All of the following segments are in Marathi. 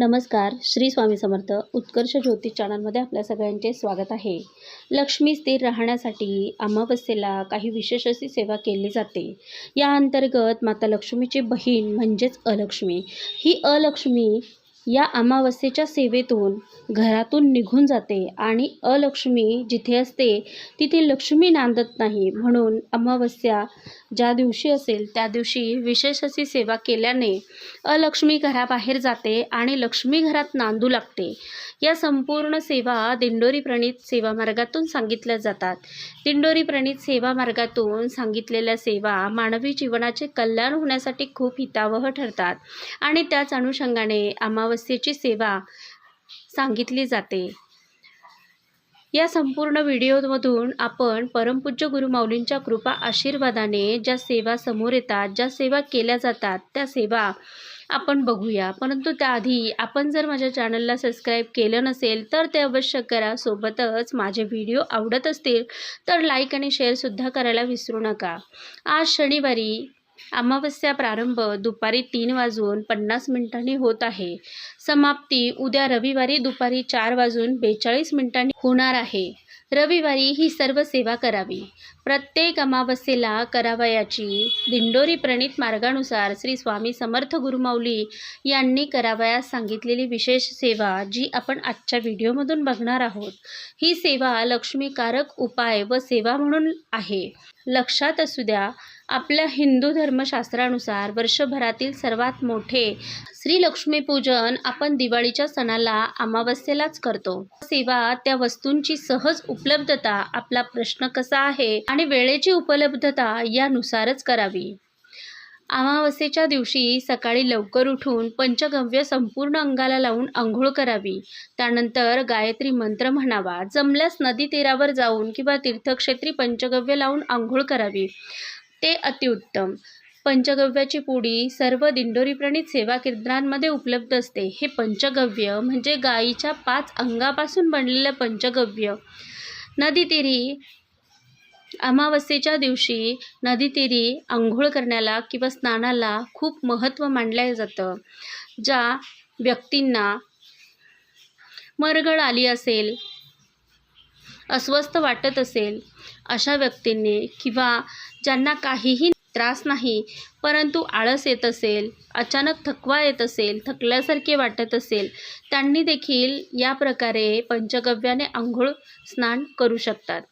नमस्कार श्री स्वामी समर्थ उत्कर्ष ज्योतिष चॅनलमध्ये आपल्या सगळ्यांचे स्वागत आहे. लक्ष्मी स्थिर राहण्यासाठी अमावस्येला काही विशेष अशी सेवा केली जाते. या अंतर्गत माता लक्ष्मीची बहीण म्हणजेच अलक्ष्मी. ही अलक्ष्मी या अमावस्येच्या सेवेतून घरातून निघून जाते आणि अलक्ष्मी जिथे असते तिथे लक्ष्मी नांदत नाही. म्हणून अमावस्या ज्या दिवशी असेल त्या दिवशी विशेष अशी सेवा केल्याने अलक्ष्मी घराबाहेर जाते आणि लक्ष्मी घरात नांदू लागते. या संपूर्ण सेवा दिंडोरी प्रणित सेवा मार्गातून सांगितल्या जातात. दिंडोरी प्रणित सेवा मार्गातून सांगितलेल्या सेवा मानवी जीवनाचे कल्याण होण्यासाठी खूप हितावह ठरतात आणि त्याच अनुषंगाने अमावस्या अमावस्येची सेवा सांगितली जाते. या संपूर्ण व्हिडिओमधून आपण परमपूज्य गुरुमाऊलींच्या कृपा आशीर्वादाने ज्या सेवा समोर येतात ज्या सेवा केल्या जातात त्या सेवा आपण बघूया. परंतु त्याआधी आपण जर माझ्या चॅनलला सबस्क्राईब केलं नसेल तर ते अवश्य करा. सोबतच माझे व्हिडिओ आवडत असतील तर लाईक आणि शेअरसुद्धा करायला विसरू नका. आज शनिवारी अमावस्या प्रारंभ दुपारी तीन वाजून पन्नास मिनिटांनी होत आहे. समाप्ती उद्या रविवारी दुपारी चार वाजून बेचाळीस मिनिटांनी होणार आहे. रविवारी ही सर्व सेवा करावी. प्रत्येक अमावस्येला करावयाची दिंडोरी प्रणित मार्गानुसार श्री स्वामी समर्थ गुरुमाऊली यांनी करावयास सांगितलेली विशेष सेवा जी आपण आजच्या व्हिडिओमधून बघणार आहोत. ही सेवा लक्ष्मीकारक उपाय व सेवा म्हणून आहे. लक्षात असू द्या आपल्या हिंदू धर्मशास्त्रानुसार वर्षभरातील सर्वात मोठे श्रीलक्ष्मीपूजन आपण दिवाळीच्या सणाला अमावस्येलाच करतो. सेवा त्या वस्तूंची सहज उपलब्धता आपला प्रश्न कसा आहे आणि वेळेची उपलब्धता यानुसारच करावी. अमावस्येच्या दिवशी सकाळी लवकर उठून पंचगव्य संपूर्ण अंगाला लावून आंघोळ करावी. त्यानंतर गायत्री मंत्र म्हणावा. जमल्यास नदी तीरावर जाऊन किंवा तीर्थक्षेत्री पंचगव्य लावून आंघोळ करावी. ते अतिउत्तम. पंचगव्याची पुडी सर्व दिंडोरीप्रणित सेवा केंद्रांमध्ये उपलब्ध असते. हे पंचगव्य म्हणजे गायीच्या पाच अंगापासून बनलेलं पंचगव्य. नदीतीरी अमावस्येच्या दिवशी नदीतीरी आंघोळ करण्याला किंवा स्नानाला खूप महत्त्व मानलं जातं. ज्या व्यक्तींना मरगळ आली असेल अस्वस्थ वाटत असेल अशा व्यक्तींनी किंवा ज्यांना काहीही त्रास नाही परंतु आळस येत असेल अचानक थकवा येत असेल थकल्यासारखे वाटत असेल त्यांनी देखील या प्रकारे पंचगव्याने आंघोळ स्नान करू शकतात.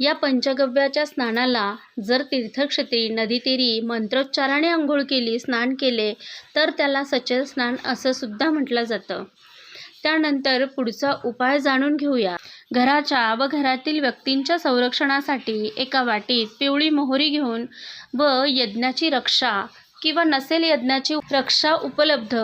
या पंचगव्याच्या स्नानाला जर तीर्थक्षेत्री नदीतीरी मंत्रोच्चाराने आंघोळ केली स्नान केले तर त्याला सचल स्नान असं सुद्धा म्हटलं जातं. त्यानंतर पुढचा उपाय जाणून घेऊया. घराच्या व घरातील व्यक्तींच्या संरक्षणासाठी एका वाटीत पिवळी मोहरी घेऊन व यज्ञाची रक्षा किंवा नसेल यज्ञाची रक्षा उपलब्ध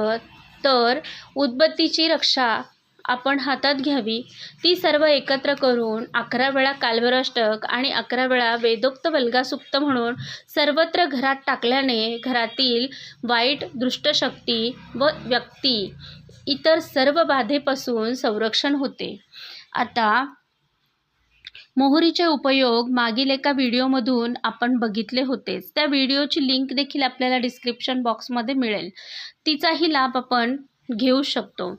तर उदबत्तीची रक्षा आपण हातात घ्यावी. ती सर्व एकत्र करून अकरा वेळा काल्वराष्टक आणि अकरा वेळा वेदोक्त वल्गासुक्त म्हणून सर्वत्र घरात टाकल्याने घरातील वाईट दृष्टशक्ती व व्यक्ती इतर सर्व बाधेपासून संरक्षण होते. आता मोहरीचे उपयोग मागील एका व्हिडिओमधून आपण बघितले होतेच. त्या व्हिडिओची लिंक देखील आपल्याला डिस्क्रिप्शन बॉक्समध्ये मिळेल. तिचाही लाभ आपण घेऊ शकतो.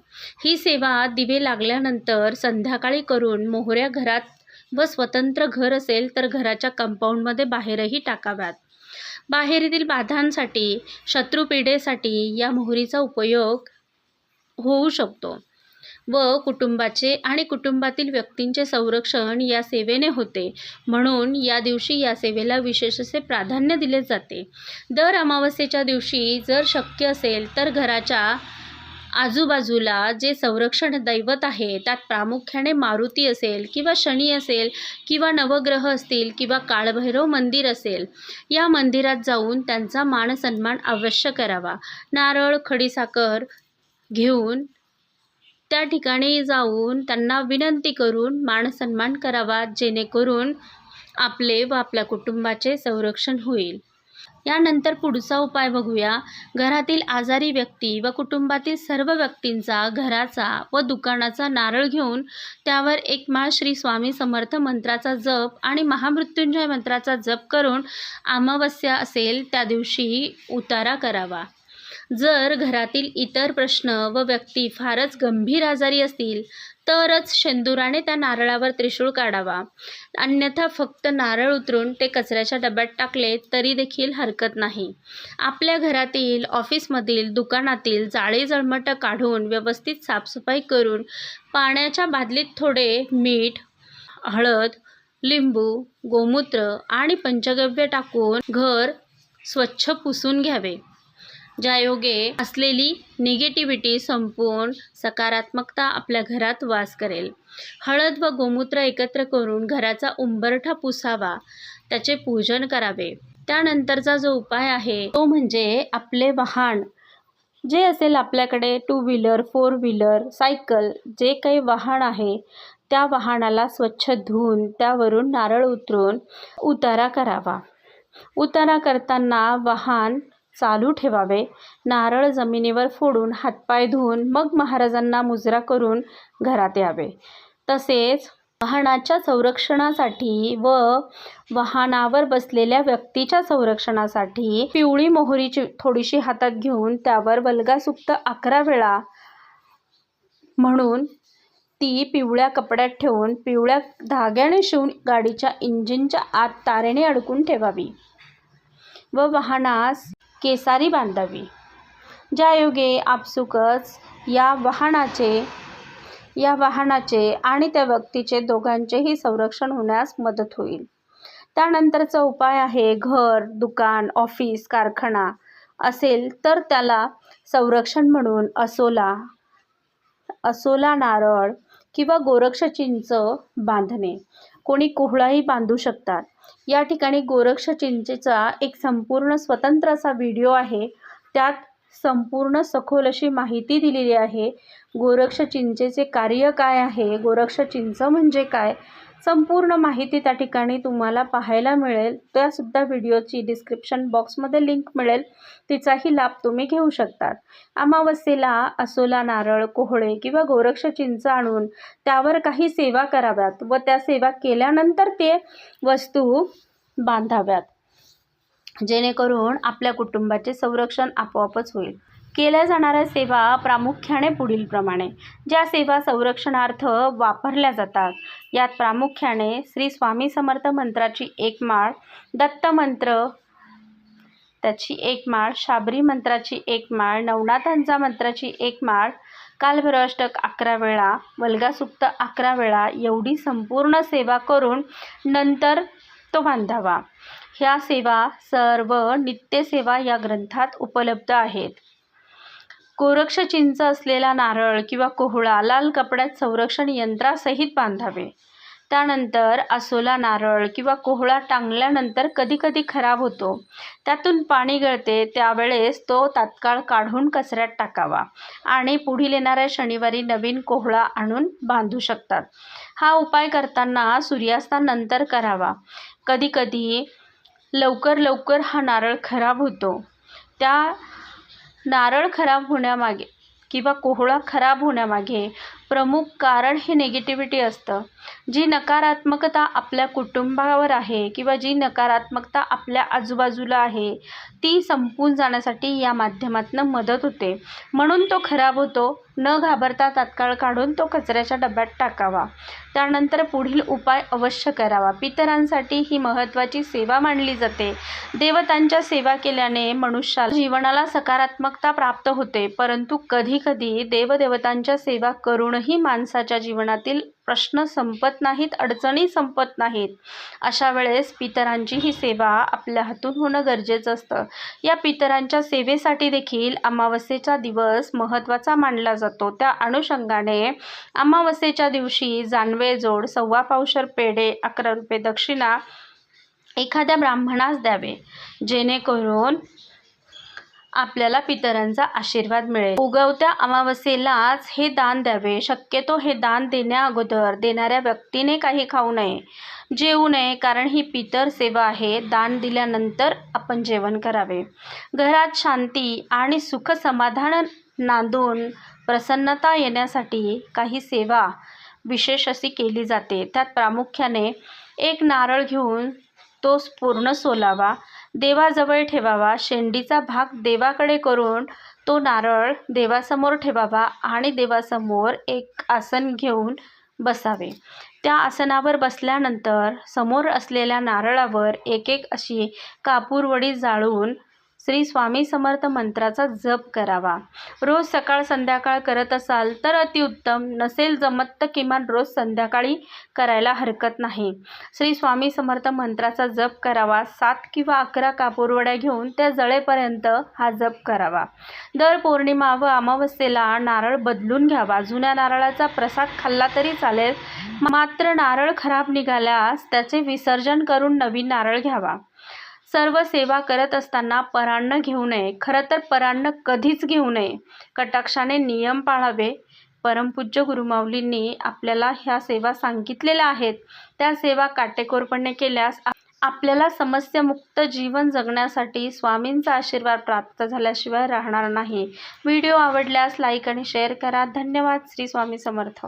ही सेवा दिवे लागल्यानंतर संध्याकाळी करून मोहऱ्या घरात व स्वतंत्र घर असेल तर घराच्या कंपाऊंडमध्ये बाहेरही टाकाव्यात. बाहेरील बाधांसाठी शत्रुपिढेसाठी या मोहरीचा उपयोग होऊ शकतो. व कुटुंबाचे आणि कुटुंबातील व्यक्तींचे संरक्षण या सेवेने होते. म्हणून या दिवशी या सेवेला विशेष असे प्राधान्य दिले जाते. दर अमावस्येच्या दिवशी जर शक्य असेल तर घराच्या आजूबाजूला जे संरक्षण दैवत आहे त्यात प्रामुख्याने मारुती असेल किंवा शनी असेल किंवा नवग्रह असतील किंवा काळभैरव मंदिर असेल या मंदिरात जाऊन त्यांचा मान सन्मान अवश्य करावा. नारळ खडीसाखर घेऊन त्या ठिकाणी जाऊन त्यांना विनंती करून मान सन्मान करावा जेणेकरून आपले व आपल्या कुटुंबाचे संरक्षण होईल. यानंतर पुढचा उपाय बघूया. घरातील आजारी व्यक्ती व कुटुंबातील सर्व व्यक्तींचा घराचा व दुकानाचा नारळ घेऊन त्यावर एक माळ श्री स्वामी समर्थ मंत्राचा जप आणि महामृत्युंजय मंत्राचा जप करून अमावस्या असेल त्या दिवशी उतारा करावा. जर घरातील इतर प्रश्न व व्यक्ती फारच गंभीर आजारी असतील तरच शेंदुराने त्या नारळावर त्रिशूळ काढावा. अन्यथा फक्त नारळ उतरून ते कचऱ्याच्या डब्यात टाकले तरी देखील हरकत नाही. आपल्या घरातील ऑफिसमधील दुकानातील जाळी जळमट काढून व्यवस्थित साफसफाई करून पाण्याच्या बादलीत थोडे मीठ हळद लिंबू गोमूत्र आणि पंचगव्य टाकून घर स्वच्छ पुसून घ्यावे. ज्यायोगे असलेली निगेटिव्हिटी संपवून सकारात्मकता आपल्या घरात वास करेल. हळद व गोमूत्र एकत्र करून घराचा उंबरठा पुसावा त्याचे पूजन करावे. त्यानंतरचा जो उपाय आहे तो म्हणजे आपले वाहन. जे असेल आपल्याकडे two wheeler four wheeler cycle जे काही वाहन आहे त्या वाहनाला स्वच्छ धुवून त्यावरून नारळ उतरून उतारा करावा. उतारा करताना वाहन चालू ठेवावे. नारळ जमिनीवर फोडून हातपाय धुवून मग महाराजांना मुजरा करून घरात यावे. तसेच वाहनाच्या संरक्षणासाठी व वाहनावर बसलेल्या व्यक्तीच्या संरक्षणासाठी पिवळी मोहरीची थोडीशी हातात घेऊन त्यावर वल्गासुक्त अकरा वेळा म्हणून ती पिवळ्या कपड्यात ठेवून पिवळ्या धाग्याने शिवून गाडीच्या इंजिनच्या आत तारेने अडकून ठेवावी. व वाहनास केसारी बांधावी. ज्यायोगे आपसुकच या वाहनाचे या वाहनाचे आणि त्या व्यक्तीचे दोघांचेही संरक्षण होण्यास मदत होईल. त्यानंतरचा उपाय आहे घर दुकान ऑफिस कारखाना असेल तर त्याला संरक्षण म्हणून असोला असोला नारळ किंवा गोरक्ष चिंच बांधणे. कोणी कोहळाही बांधू शकतात. या ठिकाणी गोरक्ष चिंचेचा एक संपूर्ण स्वतंत्र असा व्हिडिओ आहे. त्यात संपूर्ण सखोल अशी माहिती दिलेली आहे. गोरक्ष चिंचेचे कार्य काय आहे? गोरक्ष चिंच म्हणजे काय? संपूर्ण माहिती त्या ठिकाणी तुम्हाला पाहायला मिळेल. त्यासुद्धा व्हिडिओची डिस्क्रिप्शन बॉक्समध्ये लिंक मिळेल. तिचाही लाभ तुम्ही घेऊ शकतात. अमावस्येला असोला नारळ कोहळे किंवा गोरक्ष चिंच आणून त्यावर काही सेवा कराव्यात व त्या सेवा केल्यानंतर ते वस्तू बांधाव्यात. जेणेकरून आपल्या कुटुंबाचे संरक्षण आपोआपच होईल. केल्या जाणाऱ्या सेवा प्रामुख्याने पुढीलप्रमाणे ज्या सेवा संरक्षणार्थ वापरल्या जातात. यात प्रामुख्याने श्री स्वामी समर्थ मंत्राची एक माळ दत्त मंत्र त्याची एक माळ शाबरी मंत्राची एक माळ नवनाथांचा मंत्राची एक माळ कालभ्रष्टक अकरा वेळा वल्गासुक्त अकरा वेळा एवढी संपूर्ण सेवा करून नंतर तो बांधावा. ह्या सेवा सर्व नित्यसेवा या ग्रंथात उपलब्ध आहेत. गोरक्ष चिंच असलेला नारळ किंवा कोहळा लाल कपड्यात संरक्षण यंत्रासहित बांधावे. त्यानंतर असोला नारळ किंवा कोहळा टांगल्यानंतर कधीकधी खराब होतो. त्यातून पाणी गळते त्यावेळेस तो तात्काळ काढून कचऱ्यात टाकावा आणि पुढील येणाऱ्या शनिवारी नवीन कोहळा आणून बांधू शकतात. हा उपाय करताना सूर्यास्तानंतर करावा. कधीकधी लवकर लवकर हा नारळ खराब होतो. त्या नारळ खराब होण्यामागे किंवा कोहळा खराब होण्यामागे प्रमुख कारण हे निगेटिव्हिटी असतं. जी नकारात्मकता आपल्या कुटुंबावर आहे किंवा जी नकारात्मकता आपल्या आजूबाजूला आहे ती संपून जाण्यासाठी या माध्यमातून मदत होते. म्हणून तो खराब होतो न घाबरता तात्काळ काढून तो कचऱ्याच्या डब्यात टाकावा. त्यानंतर पुढील उपाय अवश्य करावा. पितरांसाठी ही महत्त्वाची सेवा मानली जाते. देवतांच्या सेवा केल्याने मनुष्याला जीवनाला सकारात्मकता प्राप्त होते परंतु कधीकधी देवदेवतांच्या सेवा करूनही माणसाच्या जीवनातील प्रश्न संपत नाहीत अडचणी संपत नाहीत. अशा वेळेस पितरांची ही सेवा आपल्या हातून होणं गरजेचं असतं. या पितरांच्या सेवेसाठी देखील अमावस्येचा दिवस महत्त्वाचा मानला जातो. त्या अनुषंगाने अमावस्येच्या दिवशी जानवे जोड सव्वा पावशर पेढे अकरा रुपये दक्षिणा एखाद्या ब्राह्मणास द्यावे. जेणेकरून आपल्याला पितरांचा आशीर्वाद मिळेल. उगवत्या अमावस्येलाच हे दान द्यावे. शक्यतो हे दान देण्या अगोदर देणाऱ्या व्यक्तीने काही खाऊ नये जेवू नये कारण ही पितर सेवा आहे. दान दिल्यानंतर आपण जेवण करावे. घरात शांती आणि सुख समाधान नांदून प्रसन्नता येण्यासाठी काही सेवा विशेष अशी केली जाते. त्यात प्रामुख्याने एक नारळ घेऊन तो पूर्ण सोलावा देवाजवळ ठेवावा शेंडीचा भाग देवाकडे करून तो नारळ देवासमोर ठेवावा आणि देवासमोर एक आसन घेऊन बसावे. त्या आसनावर बसल्यानंतर समोर असलेल्या नारळावर एक एक अशी कापूरवडी जाळून श्री स्वामी समर्थ मंत्राचा जप करावा. रोज सकाळ संध्याकाळ करत असाल तर अतिउत्तम नसेल जमत तर किमान रोज संध्याकाळी करायला हरकत नाही. श्री स्वामी समर्थ मंत्राचा जप करावा. सात किंवा अकरा कापूरवड्या घेऊन त्या जळेपर्यंत हा जप करावा. दर पौर्णिमा व अमावस्येला नारळ बदलून घ्यावा. जुन्या नारळाचा प्रसाद खाल्ला तरी चालेल. मात्र नारळ खराब निघाल्यास त्याचे विसर्जन करून नवीन नारळ घ्यावा. सर्व सेवा करत असताना परान्न घेऊ नये. खरं तर परान्न कधीच घेऊ नये. कटाक्षाने नियम पाळावे. परमपूज्य गुरुमाऊलींनी आपल्याला ह्या सेवा सांगितलेल्या आहेत. त्या सेवा काटेकोरपणे केल्यास आपल्याला समस्यामुक्त जीवन जगण्यासाठी स्वामींचा आशीर्वाद प्राप्त झाल्याशिवाय राहणार नाही. व्हिडिओ आवडल्यास लाईक आणि शेअर करा. धन्यवाद. श्री स्वामी समर्थ.